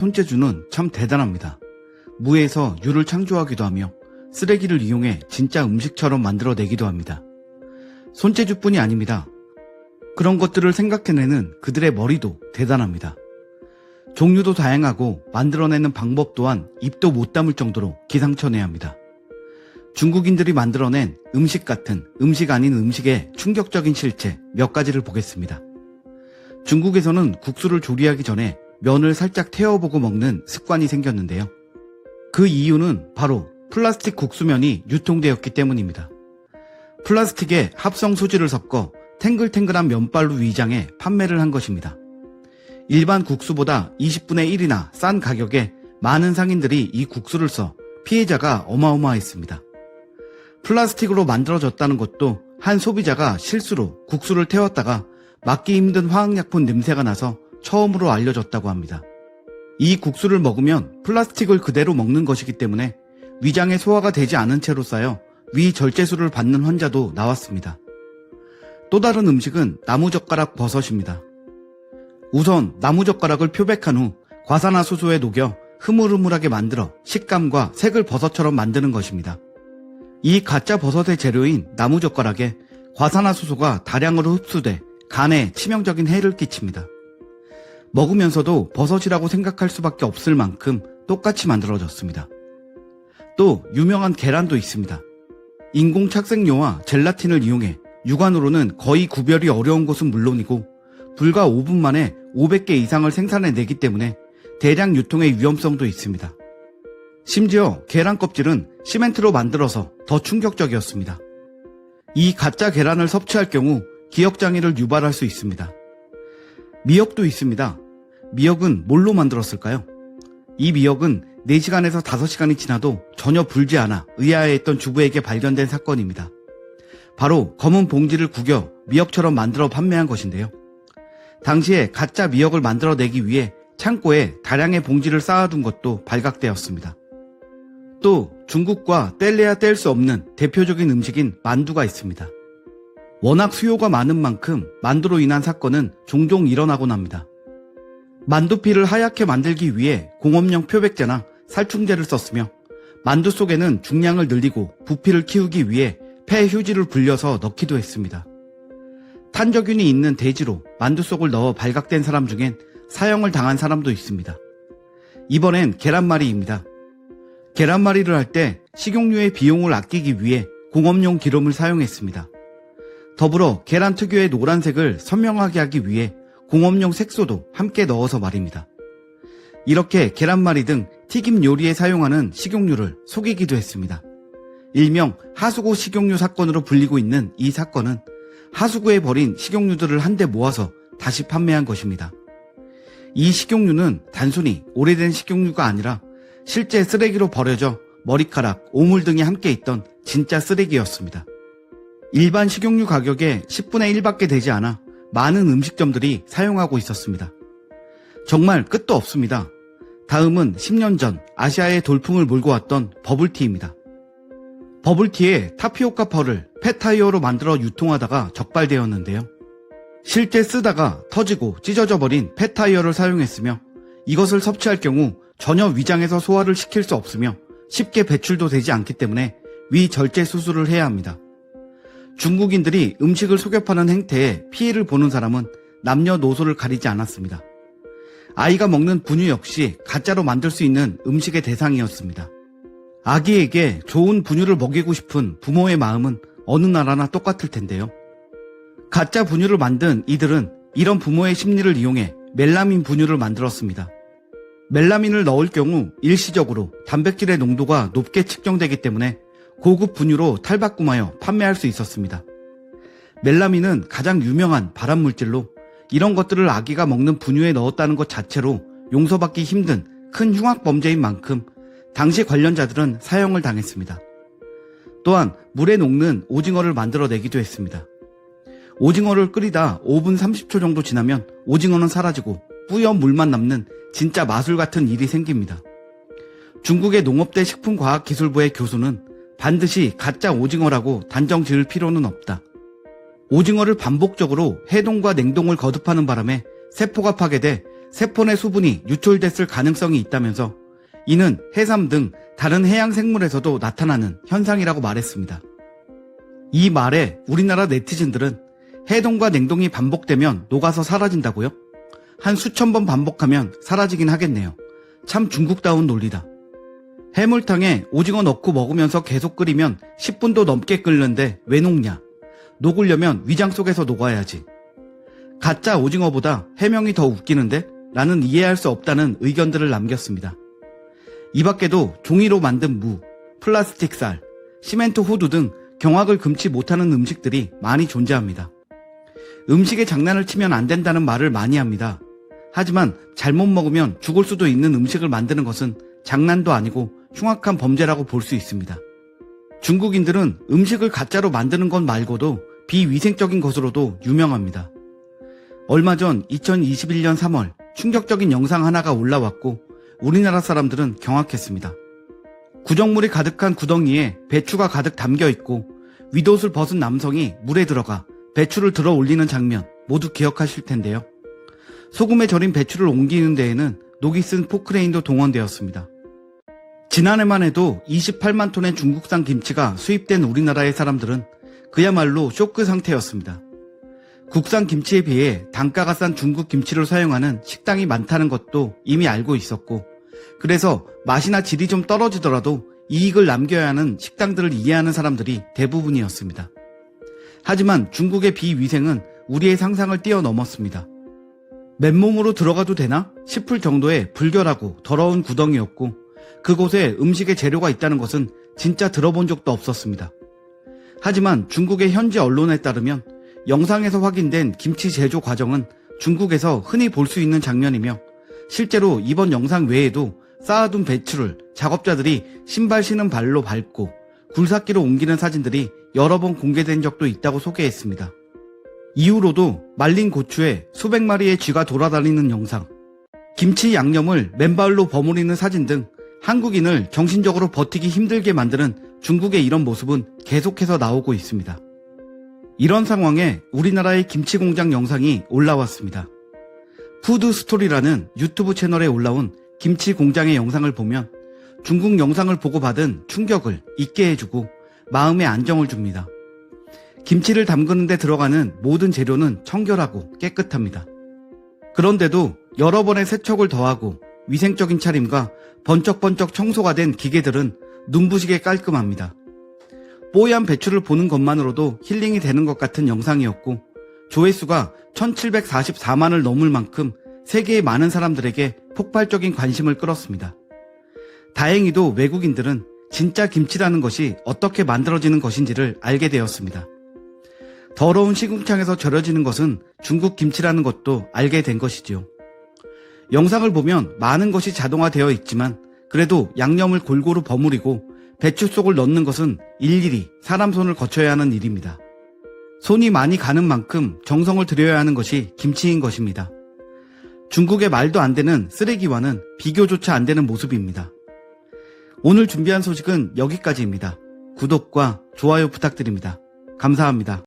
손재주는 참 대단합니다. 무에서 유를 창조하기도 하며 쓰레기를 이용해 진짜 음식처럼 만들어내기도 합니다. 손재주뿐이 아닙니다. 그런 것들을 생각해내는 그들의 머리도 대단합니다. 종류도 다양하고 만들어내는 방법 또한 입도 못 담을 정도로 기상천외합니다. 중국인들이 만들어낸 음식 같은 음식 아닌 음식의 충격적인 실체 몇 가지를 보겠습니다. 중국에서는 국수를 조리하기 전에 면을 살짝 태워보고 먹는 습관이 생겼는데요. 그 이유는 바로 플라스틱 국수면이 유통되었기 때문입니다. 플라스틱에 합성 소지를 섞어 탱글탱글한 면발로 위장해 판매를 한 것입니다. 일반 국수보다 20분의 1이나 싼 가격에 많은 상인들이 이 국수를 써 피해자가 어마어마했습니다. 플라스틱으로 만들어졌다는 것도 한 소비자가 실수로 국수를 태웠다가 막기 힘든 화학약품 냄새가 나서 처음으로 알려졌다고 합니다. 이 국수를 먹으면 플라스틱을 그대로 먹는 것이기 때문에 위장에 소화가 되지 않은 채로 쌓여 위 절제술을 받는 환자도 나왔습니다. 또 다른 음식은 나무젓가락 버섯입니다. 우선 나무젓가락을 표백한 후 과산화수소에 녹여 흐물흐물하게 만들어 식감과 색을 버섯처럼 만드는 것입니다. 이 가짜 버섯의 재료인 나무젓가락에 과산화수소가 다량으로 흡수돼 간에 치명적인 해를 끼칩니다. 먹으면서도 버섯이라고 생각할 수밖에 없을 만큼 똑같이 만들어졌습니다. 또 유명한 계란도 있습니다. 인공 착색료와 젤라틴을 이용해 육안으로는 거의 구별이 어려운 것은 물론이고 불과 5분 만에 500개 이상을 생산해내기 때문에 대량 유통의 위험성도 있습니다. 심지어 계란 껍질은 시멘트로 만들어서 더 충격적이었습니다. 이 가짜 계란을 섭취할 경우 기억장애를 유발할 수 있습니다. 미역도 있습니다. 미역은 뭘로 만들었을까요? 이 미역은 4시간에서 5시간이 지나도 전혀 불지 않아 의아해했던 주부에게 발견된 사건입니다. 바로 검은 봉지를 구겨 미역처럼 만들어 판매한 것인데요. 당시에 가짜 미역을 만들어내기 위해 창고에 다량의 봉지를 쌓아둔 것도 발각되었습니다. 또 중국과 뗄래야 뗄 수 없는 대표적인 음식인 만두가 있습니다. 워낙 수요가 많은 만큼 만두로 인한 사건은 종종 일어나곤 합니다. 만두피를 하얗게 만들기 위해 공업용 표백제나 살충제를 썼으며 만두 속에는 중량을 늘리고 부피를 키우기 위해 폐 휴지를 불려서 넣기도 했습니다. 탄저균이 있는 돼지로 만두 속을 넣어 발각된 사람 중엔 사형을 당한 사람도 있습니다. 이번엔 계란말이입니다. 계란말이를 할 때 식용유의 비용을 아끼기 위해 공업용 기름을 사용했습니다. 더불어 계란 특유의 노란색을 선명하게 하기 위해 공업용 색소도 함께 넣어서 말입니다. 이렇게 계란말이 등 튀김 요리에 사용하는 식용유를 속이기도 했습니다. 일명 하수구 식용유 사건으로 불리고 있는 이 사건은 하수구에 버린 식용유들을 한데 모아서 다시 판매한 것입니다. 이 식용유는 단순히 오래된 식용유가 아니라 실제 쓰레기로 버려져 머리카락, 오물 등이 함께 있던 진짜 쓰레기였습니다. 일반 식용유 가격의 10분의 1밖에 되지 않아 많은 음식점들이 사용하고 있었습니다. 정말 끝도 없습니다. 다음은 10년 전 아시아의 돌풍을 몰고 왔던 버블티입니다. 버블티에 타피오카 펄을 펫타이어로 만들어 유통하다가 적발되었는데요. 실제 쓰다가 터지고 찢어져 버린 펫타이어를 사용했으며 이것을 섭취할 경우 전혀 위장에서 소화를 시킬 수 없으며 쉽게 배출도 되지 않기 때문에 위 절제 수술을 해야 합니다. 중국인들이 음식을 속여 파는 행태에 피해를 보는 사람은 남녀노소를 가리지 않았습니다. 아이가 먹는 분유 역시 가짜로 만들 수 있는 음식의 대상이었습니다. 아기에게 좋은 분유를 먹이고 싶은 부모의 마음은 어느 나라나 똑같을 텐데요. 가짜 분유를 만든 이들은 이런 부모의 심리를 이용해 멜라민 분유를 만들었습니다. 멜라민을 넣을 경우 일시적으로 단백질의 농도가 높게 측정되기 때문에 고급 분유로 탈바꿈하여 판매할 수 있었습니다. 멜라민은 가장 유명한 발암물질로 이런 것들을 아기가 먹는 분유에 넣었다는 것 자체로 용서받기 힘든 큰 흉악 범죄인 만큼 당시 관련자들은 사형을 당했습니다. 또한 물에 녹는 오징어를 만들어내기도 했습니다. 오징어를 끓이다 5분 30초 정도 지나면 오징어는 사라지고 뿌연 물만 남는 진짜 마술 같은 일이 생깁니다. 중국의 농업대 식품과학기술부의 교수는 반드시 가짜 오징어라고 단정 지을 필요는 없다. 오징어를 반복적으로 해동과 냉동을 거듭하는 바람에 세포가 파괴돼 세포 내 수분이 유출됐을 가능성이 있다면서 이는 해삼 등 다른 해양 생물에서도 나타나는 현상이라고 말했습니다. 이 말에 우리나라 네티즌들은 해동과 냉동이 반복되면 녹아서 사라진다고요? 한 수천 번 반복하면 사라지긴 하겠네요. 참 중국다운 논리다. 해물탕에 오징어 넣고 먹으면서 계속 끓이면 10분도 넘게 끓는데 왜 녹냐? 녹으려면 위장 속에서 녹아야지. 가짜 오징어보다 해명이 더 웃기는데? 라는 이해할 수 없다는 의견들을 남겼습니다. 이 밖에도 종이로 만든 무, 플라스틱 쌀, 시멘트 호두 등 경악을 금치 못하는 음식들이 많이 존재합니다. 음식에 장난을 치면 안 된다는 말을 많이 합니다. 하지만 잘못 먹으면 죽을 수도 있는 음식을 만드는 것은 장난도 아니고 흉악한 범죄라고 볼 수 있습니다. 중국인들은 음식을 가짜로 만드는 것 말고도 비위생적인 것으로도 유명합니다. 얼마 전 2021년 3월 충격적인 영상 하나가 올라왔고 우리나라 사람들은 경악했습니다. 구정물이 가득한 구덩이에 배추가 가득 담겨 있고 윗옷을 벗은 남성이 물에 들어가 배추를 들어 올리는 장면 모두 기억하실 텐데요. 소금에 절인 배추를 옮기는 데에는 녹이 쓴 포크레인도 동원되었습니다. 지난해만 해도 28만 톤의 중국산 김치가 수입된 우리나라의 사람들은 그야말로 쇼크 상태였습니다. 국산 김치에 비해 단가가 싼 중국 김치를 사용하는 식당이 많다는 것도 이미 알고 있었고, 그래서 맛이나 질이 좀 떨어지더라도 이익을 남겨야 하는 식당들을 이해하는 사람들이 대부분이었습니다. 하지만 중국의 비위생은 우리의 상상을 뛰어넘었습니다. 맨몸으로 들어가도 되나 싶을 정도의 불결하고 더러운 구덩이였고, 그곳에 음식의 재료가 있다는 것은 진짜 들어본 적도 없었습니다. 하지만 중국의 현지 언론에 따르면 영상에서 확인된 김치 제조 과정은 중국에서 흔히 볼 수 있는 장면이며 실제로 이번 영상 외에도 쌓아둔 배추를 작업자들이 신발 신은 발로 밟고 굴삭기로 옮기는 사진들이 여러 번 공개된 적도 있다고 소개했습니다. 이후로도 말린 고추에 수백 마리의 쥐가 돌아다니는 영상, 김치 양념을 맨발로 버무리는 사진 등 한국인을 정신적으로 버티기 힘들게 만드는 중국의 이런 모습은 계속해서 나오고 있습니다. 이런 상황에 우리나라의 김치 공장 영상이 올라왔습니다. 푸드 스토리라는 유튜브 채널에 올라온 김치 공장의 영상을 보면 중국 영상을 보고 받은 충격을 잊게 해주고 마음의 안정을 줍니다. 김치를 담그는데 들어가는 모든 재료는 청결하고 깨끗합니다. 그런데도 여러 번의 세척을 더하고 위생적인 차림과 번쩍번쩍 청소가 된 기계들은 눈부시게 깔끔합니다. 뽀얀 배추를 보는 것만으로도 힐링이 되는 것 같은 영상이었고 조회수가 1744만을 넘을 만큼 세계의 많은 사람들에게 폭발적인 관심을 끌었습니다. 다행히도 외국인들은 진짜 김치라는 것이 어떻게 만들어지는 것인지를 알게 되었습니다. 더러운 시궁창에서 절여지는 것은 중국 김치라는 것도 알게 된 것이지요. 영상을 보면 많은 것이 자동화되어 있지만 그래도 양념을 골고루 버무리고 배추 속을 넣는 것은 일일이 사람 손을 거쳐야 하는 일입니다. 손이 많이 가는 만큼 정성을 들여야 하는 것이 김치인 것입니다. 중국의 말도 안 되는 쓰레기와는 비교조차 안 되는 모습입니다. 오늘 준비한 소식은 여기까지입니다. 구독과 좋아요 부탁드립니다. 감사합니다.